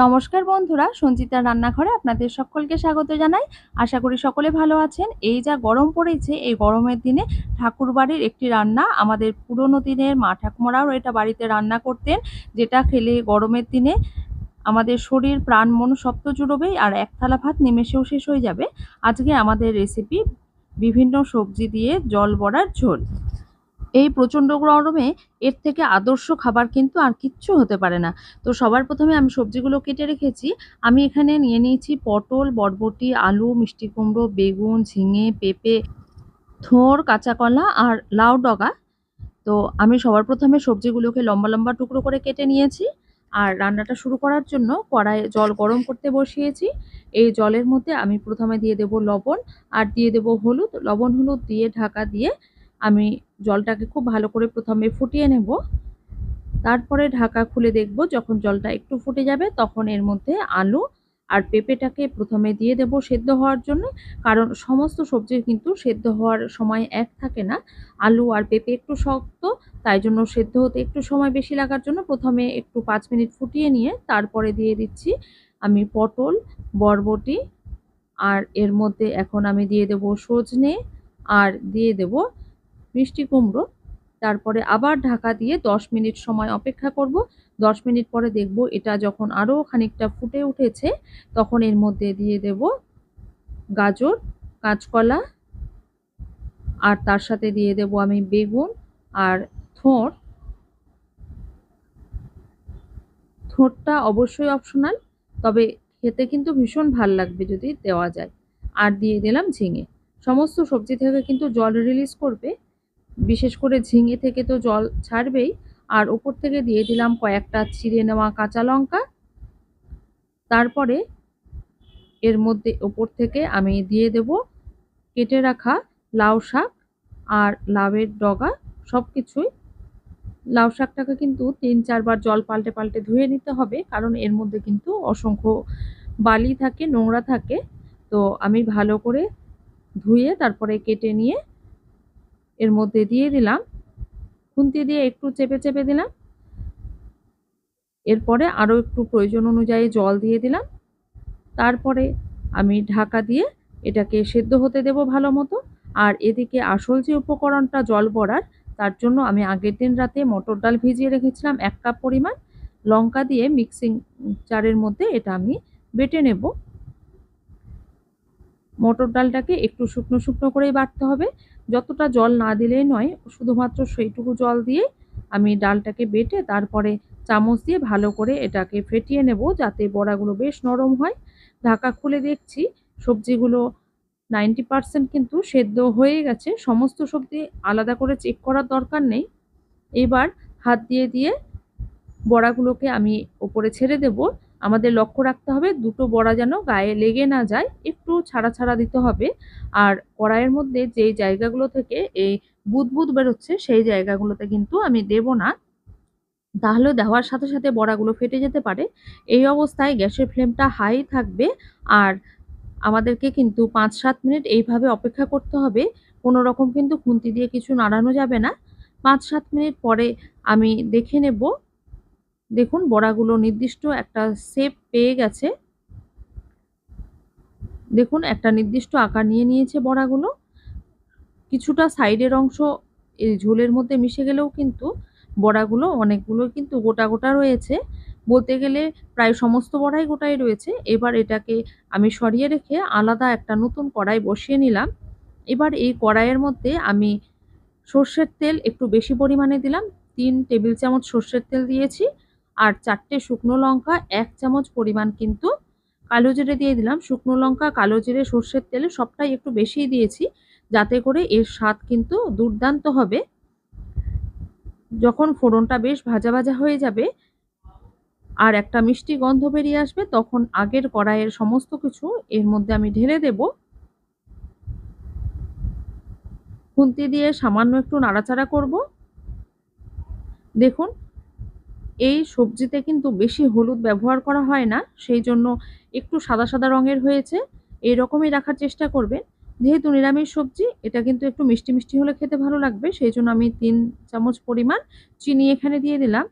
নমস্কার বন্ধুরা, সঞ্চিতা রান্নাঘরে আপনাদের সকলকে স্বাগত জানাই। আশা করি সকলে ভালো আছেন। এই যা গরম পড়েছে, এই গরমের দিনে ঠাকুর বাড়ির একটি রান্না, আমাদের পুরনো দিনের মা ঠাকুমারাও এটা বাড়িতে রান্না করতেন, যেটা খেলে গরমের দিনে আমাদের শরীর, প্রাণ, মন সব তো জুড়বে আর এক থালা ভাত নিমেষেও শেষ হয়ে যাবে। আজকে আমাদের রেসিপি বিভিন্ন সবজি দিয়ে জল বড়ার ঝোল। এই প্রচণ্ড গরমে এর থেকে আদর্শ খাবার কিন্তু আর কিচ্ছু হতে পারে না। তো সবার প্রথমে আমি সবজিগুলো কেটে রেখেছি। আমি এখানে নিয়ে নিয়েছি পটল, বরবটি, আলু, মিষ্টি কুমড়ো, বেগুন, ঝিঙে, পেঁপে, থোর, কাঁচা কলা আর লাউ ডগা। তো আমি সবার প্রথমে সবজিগুলোকে লম্বা লম্বা টুকরো করে কেটে নিয়েছি আর রান্নাটা শুরু করার জন্য কড়াইয়ে জল গরম করতে বসিয়েছি। এই জলের মধ্যে আমি প্রথমে দিয়ে দেব লবণ আর দিয়ে দেব হলুদ। লবণ, হলুদ দিয়ে ঢাকা দিয়ে আমি জলটাকে খুব ভালো করে প্রথমে ফুটিয়ে নেব। তারপরে ঢাকা খুলে দেখব যখন জলটা একটু ফুটে যাবে তখন এর মধ্যে আলু আর পেঁপেটাকে প্রথমে দিয়ে দেব সেদ্ধ হওয়ার জন্য। কারণ সমস্ত সবজি কিন্তু সেদ্ধ হওয়ার সময় এক থাকে না। আলু আর পেঁপে একটু শক্ত, তাই জন্য সেদ্ধ হতে একটু সময় বেশি লাগার জন্য প্রথমে একটু পাঁচ মিনিট ফুটিয়ে নিয়ে তারপরে দিয়ে দিচ্ছি আমি পটল, বরবটি, আর এর মধ্যে এখন আমি দিয়ে দেব সজনে, আর দিয়ে দেব মিষ্টি কুমড়ো। তারপরে আবার ঢাকা দিয়ে দশ মিনিট সময় অপেক্ষা করব। দশ মিনিট পরে দেখব এটা যখন আরও খানিকটা ফুটে উঠেছে, তখন এর মধ্যে দিয়ে দেব গাজর, কাঁচকলা, আর তার সাথে দিয়ে দেব আমি বেগুন আর থোঁড় থোঁড়টা অবশ্যই অপশনাল তবে খেতে কিন্তু ভীষণ ভালো লাগবে যদি দেওয়া যায়। আর দিয়ে দিলাম ঝিঙে। সমস্ত সবজি থেকে কিন্তু জল রিলিজ করবে। বিশেষ করে ঝিঙে থেকে তো জল ছাড়বেই, আর ওপর থেকে দিয়ে দিলাম কয়েকটা ছিঁড়ে নেওয়া কাঁচা লঙ্কা। তারপরে এর মধ্যে ওপর থেকে আমি দিয়ে দেব কেটে রাখা লাউ শাক আর লাউয়ের ডগা সব কিছুই লাউ শাকটাকে কিন্তু তিন চারবার জল পাল্টে পাল্টে ধুয়ে নিতে হবে, কারণ এর মধ্যে কিন্তু অসংখ্য বালি থাকে, নোংরা থাকে। তো আমি ভালো করে ধুয়ে তারপরে কেটে নিয়ে এর মধ্যে দিয়ে দিলাম। খুন্তি দিয়ে একটু চেপে চেপে দিলাম। এরপরে আরও একটু প্রয়োজন অনুযায়ী জল দিয়ে দিলাম। তারপরে আমি ঢাকা দিয়ে এটাকে সেদ্ধ হতে দেব ভালো মতো। আর এদিকে আসল যে উপকরণটা জল বড়ার, তার জন্য আমি আগের দিন রাতে মটর ডাল ভিজিয়ে রেখেছিলাম এক কাপ পরিমাণ। লঙ্কা দিয়ে মিক্সিং চারের মধ্যে এটা আমি বেটে নেব। মটর ডালটাকে একটু শুকনো শুকনো করেই বাটতে হবে। যতটা জল না দিলেই নয়, শুধুমাত্র সেইটুকু জল দিয়ে আমি ডালটাকে বেটে তারপরে চামচ দিয়ে ভালো করে এটাকে ফেটিয়ে নেব যাতে বড়াগুলো বেশ নরম হয়। ঢাকা খুলে দেখছি, সবজিগুলো নাইনটি পারসেন্ট কিন্তু সেদ্ধ হয়ে গেছে। সমস্ত সবজি আলাদা করে চেক করার দরকার নেই। এবার হাত দিয়ে দিয়ে বড়াগুলোকে আমি ওপরে ছেড়ে দেব। আমাদের লক্ষ্য রাখতে হবে দুটো বড়া যেন গায়ে লেগে না যায়, একটু ছাড়া ছাড়া দিতে হবে। আর কড়াইয়ের মধ্যে যেই জায়গাগুলো থেকে এই বুদবুদ বেরোচ্ছে, সেই জায়গাগুলোতে কিন্তু আমি দেব না। তাহলে দেওয়ার সাথে সাথে বড়াগুলো ফেটে যেতে পারে। এই অবস্থায় গ্যাসের ফ্লেমটা হাই থাকবে আর আমাদেরকে কিন্তু পাঁচ সাত মিনিট এইভাবে অপেক্ষা করতে হবে। কোনো রকম কিন্তু খুন্তি দিয়ে কিছু নাড়ানো যাবে না। পাঁচ সাত মিনিট পরে আমি দেখে নেব দেখুন, বড়াগুলো নির্দিষ্ট একটা শেপ পেয়ে গেছে। দেখুন, একটা নির্দিষ্ট আকার নিয়ে নিয়েছে বড়াগুলো। কিছুটা সাইডের অংশ এই ঝোলের মধ্যে মিশে গেলেও কিন্তু বড়াগুলো অনেকগুলো কিন্তু গোটা গোটা রয়েছে। বলতে গেলে প্রায় সমস্ত বড়াই গোটাই রয়েছে। এবার এটাকে আমি সরিয়ে রেখে আলাদা একটা নতুন কড়াই বসিয়ে নিলাম। এবার এই কড়াইয়ের মধ্যে আমি সর্ষের তেল একটু বেশি পরিমাণে দিলাম। তিন টেবিল চামচ সর্ষের তেল দিয়েছি। আর চারটে শুকনো লঙ্কা, এক চামচ পরিমাণ কিন্তু কালো জিরে দিয়ে দিলাম। শুকনো লঙ্কা, কালো জিরে, সর্ষের তেলে সবটাই একটু বেশিই দিয়েছি, যাতে করে এর স্বাদ কিন্তু দুর্দান্ত হবে। যখন ফোড়নটা বেশ ভাজা ভাজা হয়ে যাবে আর একটা মিষ্টি গন্ধ বেরিয়ে আসবে, তখন আগের কড়াইয়ের সমস্ত কিছু এর মধ্যে আমি ঢেলে দেব। খুন্তি দিয়ে সামান্য একটু নাড়াচাড়া করব। দেখুন এই সবজিতে কিন্তু বেশি হলুদ ব্যবহার করা হয় না, সেই জন্য একটু সাদা সাদা রঙের হয়েছে এই রকমই রাখার চেষ্টা করবেন। যেহেতু নিরামিষ সবজি, এটা কিন্তু একটু মিষ্টি মিষ্টি হলে খেতে ভালো লাগবে, সেই জন্য আমি তিন চামচ পরিমাণ চিনি এখানে দিয়ে দিলাম।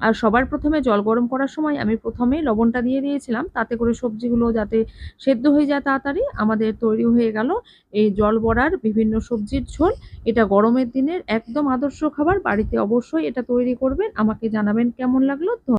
আর সবার প্রথমে জল গরম করার সময় আমি প্রথমে লবণটা দিয়ে দিয়েছিলাম, তাতে করে সবজিগুলো যাতে সেদ্ধ হয়ে যায় তাড়াতাড়ি, আমাদের তৈরি হয়ে গেল এই জল বড়ার বিভিন্ন সবজির ঝোল। এটা গরমের দিনের একদম আদর্শ খাবার, বাড়িতে অবশ্যই এটা তৈরি করবেন। আমাকে জানাবেন কেমন লাগল।